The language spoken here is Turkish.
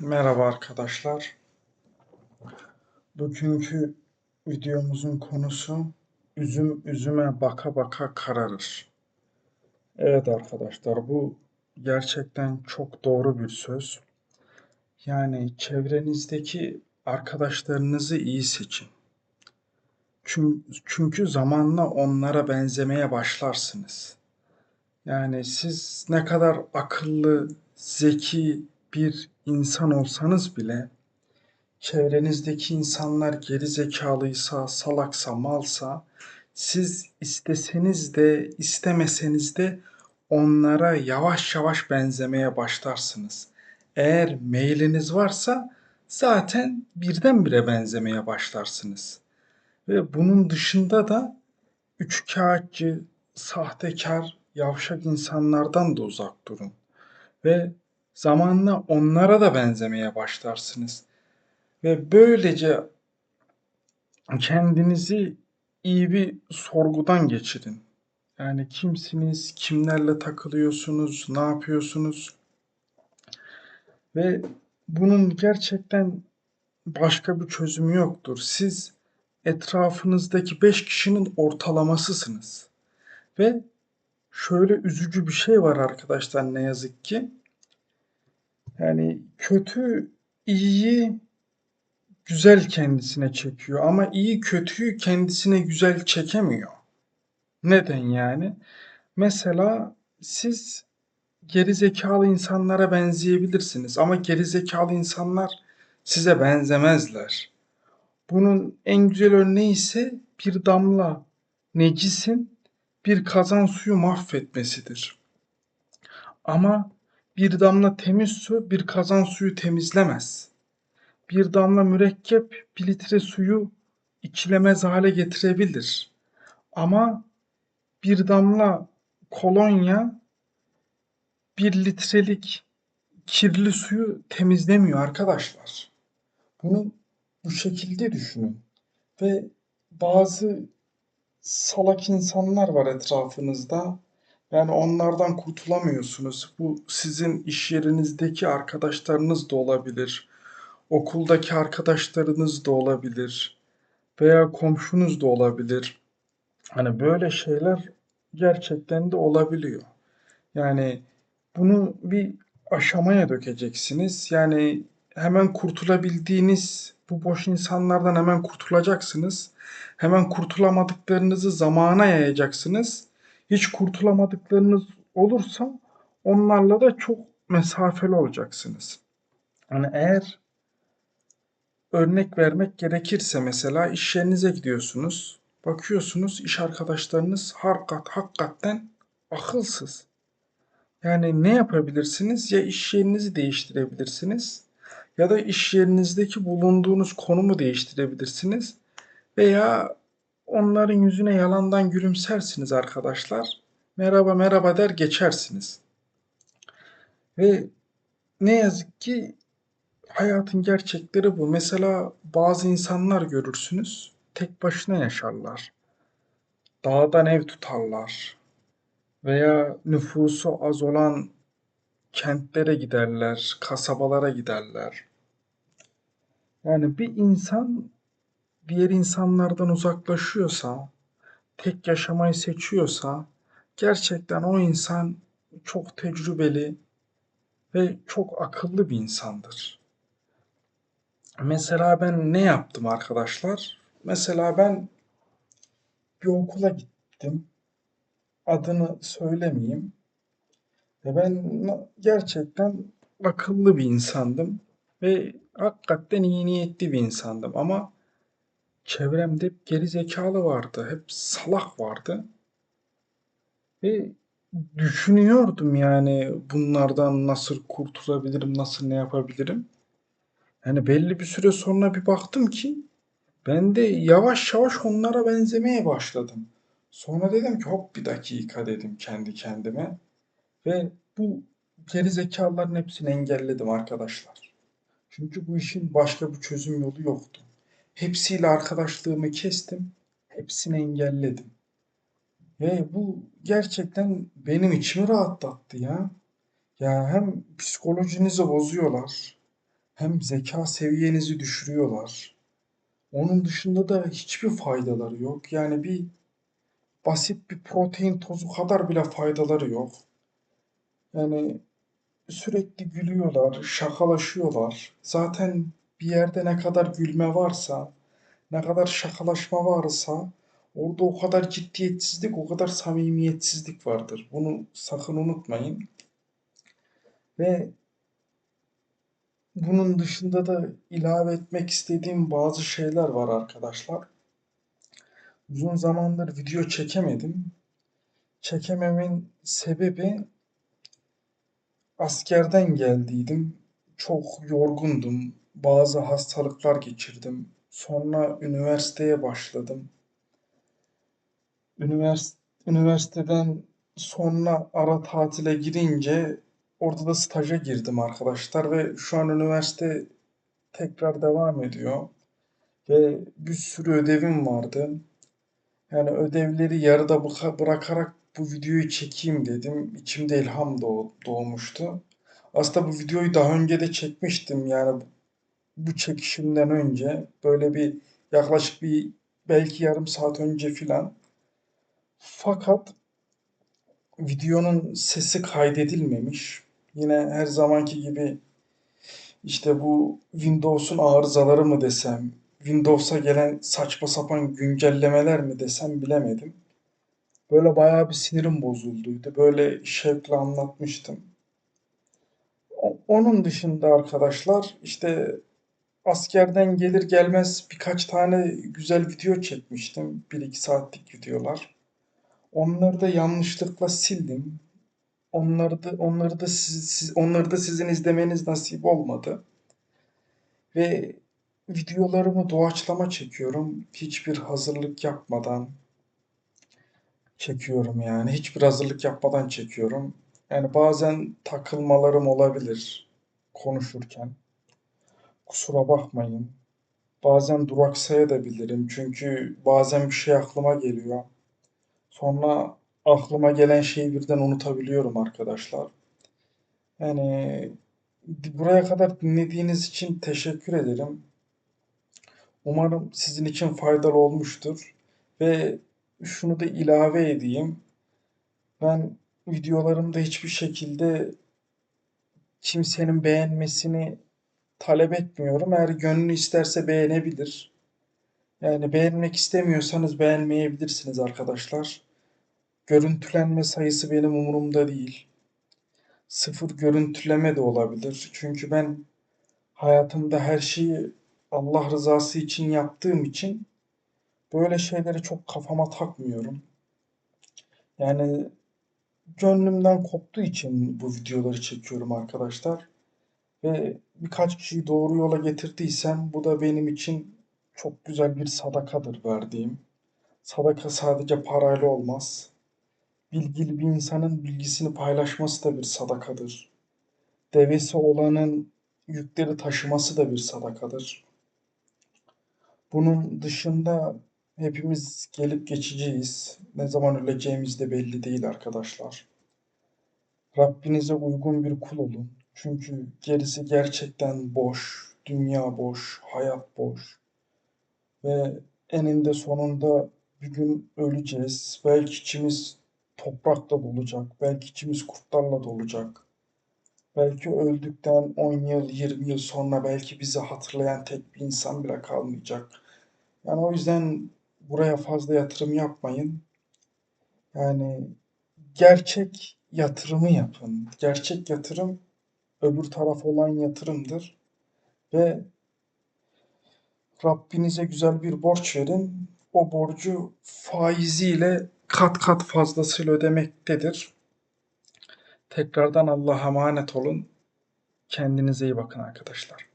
Merhaba arkadaşlar. Bugünkü videomuzun konusu üzüm üzüme baka baka kararır. Evet arkadaşlar bu gerçekten çok doğru bir söz. Yani çevrenizdeki arkadaşlarınızı iyi seçin. Çünkü, zamanla onlara benzemeye başlarsınız. Yani siz ne kadar akıllı, zeki bir insan olsanız bile çevrenizdeki insanlar geri zekalıysa, salaksa, malsa siz isteseniz de istemeseniz de onlara yavaş yavaş benzemeye başlarsınız. Eğer meyliniz varsa zaten birdenbire benzemeye başlarsınız. Ve bunun dışında da üçkağıtçı, sahtekar, yavşak insanlardan da uzak durun. Ve zamanla onlara da benzemeye başlarsınız. Ve böylece kendinizi iyi bir sorgudan geçirin. Yani kimsiniz, kimlerle takılıyorsunuz, ne yapıyorsunuz? Ve bunun gerçekten başka bir çözümü yoktur. Siz etrafınızdaki beş kişinin ortalamasısınız. Ve şöyle üzücü bir şey var arkadaşlar ne yazık ki. Yani kötü iyiyi güzel kendisine çekiyor ama iyi kötüyü kendisine güzel çekemiyor. Neden yani? Mesela siz geri zekalı insanlara benzeyebilirsiniz ama geri zekalı insanlar size benzemezler. Bunun en güzel örneği ise bir damla necisin bir kazan suyu mahvetmesidir. Ama bir damla temiz su bir kazan suyu temizlemez. Bir damla mürekkep bir litre suyu içilemez hale getirebilir. Ama bir damla kolonya bir litrelik kirli suyu temizlemiyor arkadaşlar. Bunu bu şekilde düşünün. Ve bazı salak insanlar var etrafınızda. Yani onlardan kurtulamıyorsunuz. Bu sizin iş yerinizdeki arkadaşlarınız da olabilir. Okuldaki arkadaşlarınız da olabilir. Veya komşunuz da olabilir. Hani böyle şeyler gerçekten de olabiliyor. Yani bunu bir aşamaya dökeceksiniz. Yani hemen kurtulabildiğiniz bu boş insanlardan hemen kurtulacaksınız. Hemen kurtulamadıklarınızı zamana yayacaksınız. Hiç kurtulamadıklarınız olursa onlarla da çok mesafeli olacaksınız. Hani eğer örnek vermek gerekirse mesela iş yerinize gidiyorsunuz. Bakıyorsunuz iş arkadaşlarınız hakikat, hakikaten akılsız. Yani ne yapabilirsiniz? Ya iş yerinizi değiştirebilirsiniz ya da iş yerinizdeki bulunduğunuz konumu değiştirebilirsiniz veya onların yüzüne yalandan gülümsersiniz arkadaşlar. Merhaba merhaba der geçersiniz. Ve ne yazık ki hayatın gerçekleri bu. Mesela bazı insanlar görürsünüz tek başına yaşarlar. Dağdan ev tutarlar. Veya nüfusu az olan kentlere giderler, kasabalara giderler. Yani bir insan diğer insanlardan uzaklaşıyorsa, tek yaşamayı seçiyorsa gerçekten o insan çok tecrübeli ve çok akıllı bir insandır. Mesela ben ne yaptım arkadaşlar? Mesela ben bir okula gittim. Adını söylemeyeyim. Ve ben gerçekten akıllı bir insandım ve hakikaten iyi niyetli bir insandım ama çevremde hep geri zekalı vardı, hep salak vardı. Ve düşünüyordum yani bunlardan nasıl kurtulabilirim, nasıl ne yapabilirim. Yani belli bir süre sonra bir baktım ki ben de yavaş yavaş onlara benzemeye başladım. Sonra dedim ki hop bir dakika dedim kendi kendime. Ve bu geri zekalıların hepsini engelledim arkadaşlar. Çünkü bu işin başka bir çözüm yolu yoktu. Hepsiyle arkadaşlığımı kestim. Hepsini engelledim. Ve bu gerçekten benim içimi rahatlattı ya. Ya hem psikolojinizi bozuyorlar. hem zeka seviyenizi düşürüyorlar. Onun dışında da hiçbir faydaları yok. Yani bir basit bir protein tozu kadar bile faydaları yok. Yani sürekli gülüyorlar, şakalaşıyorlar. Zaten bir yerde ne kadar gülme varsa, ne kadar şakalaşma varsa orada o kadar ciddiyetsizlik, o kadar samimiyetsizlik vardır. Bunu sakın unutmayın. Ve bunun dışında da ilave etmek istediğim bazı şeyler var arkadaşlar. Uzun zamandır video çekemedim. Çekememin sebebi askerden geldiydim. Çok yorgundum. Bazı hastalıklar geçirdim. Sonra üniversiteye başladım. Ünivers üniversiteden sonra ara tatile girince orada da staja girdim arkadaşlar ve şu an üniversite tekrar devam ediyor. Ve bir sürü ödevim vardı. Yani ödevleri yarıda bırakarak bu videoyu çekeyim dedim. İçimde ilham doğ- doğmuştu. Aslında bu videoyu daha önce de çekmiştim. Yani bu çekişimden önce böyle bir yaklaşık bir belki yarım saat önce filan. Fakat videonun sesi kaydedilmemiş. Yine her zamanki gibi işte bu Windows'un arızaları mı desem, Windows'a gelen saçma sapan güncellemeler mi desem bilemedim. Böyle bayağı bir sinirim bozulduydu. Böyle şevkle anlatmıştım. Onun dışında arkadaşlar işte askerden gelir gelmez birkaç tane güzel video çekmiştim. 1-2 saatlik videolar. Onları da yanlışlıkla sildim. Onları da onları da siz, siz- onları da sizin izlemeniz nasip olmadı. Ve videolarımı doğaçlama çekiyorum. Hiçbir hazırlık yapmadan çekiyorum yani. Hiçbir hazırlık yapmadan çekiyorum. Yani bazen takılmalarım olabilir konuşurken. Kusura bakmayın. Bazen duraksayabilirim. Çünkü bazen bir şey aklıma geliyor. Sonra aklıma gelen şeyi birden unutabiliyorum arkadaşlar. Yani buraya kadar dinlediğiniz için teşekkür ederim. Umarım sizin için faydalı olmuştur. Ve şunu da ilave edeyim. Ben videolarımda hiçbir şekilde kimsenin beğenmesini talep etmiyorum. Eğer gönlü isterse beğenebilir. Yani beğenmek istemiyorsanız beğenmeyebilirsiniz arkadaşlar. Görüntülenme sayısı benim umurumda değil. Sıfır görüntüleme de olabilir. Çünkü ben hayatımda her şeyi Allah rızası için yaptığım için böyle şeyleri çok kafama takmıyorum. Yani gönlümden koptuğu için bu videoları çekiyorum arkadaşlar. Ve birkaç kişiyi doğru yola getirdiysem bu da benim için çok güzel bir sadakadır verdiğim. Sadaka sadece parayla olmaz. Bilgili bir insanın bilgisini paylaşması da bir sadakadır. Devesi olanın yükleri taşıması da bir sadakadır. Bunun dışında hepimiz gelip geçeceğiz. Ne zaman öleceğimiz de belli değil arkadaşlar. Rabbinize uygun bir kul olun. Çünkü gerisi gerçekten boş. Dünya boş, hayat boş. Ve eninde sonunda bir gün öleceğiz. Belki içimiz toprakla dolacak. Belki içimiz kurtlarla dolacak. Belki öldükten 10 yıl, 20 yıl sonra belki bizi hatırlayan tek bir insan bile kalmayacak. Yani o yüzden buraya fazla yatırım yapmayın. Yani gerçek yatırımı yapın. Gerçek yatırım öbür taraf olan yatırımdır. Ve Rabbinize güzel bir borç verin. O borcu faiziyle kat kat fazlasıyla ödemektedir. Tekrardan Allah'a emanet olun. Kendinize iyi bakın arkadaşlar.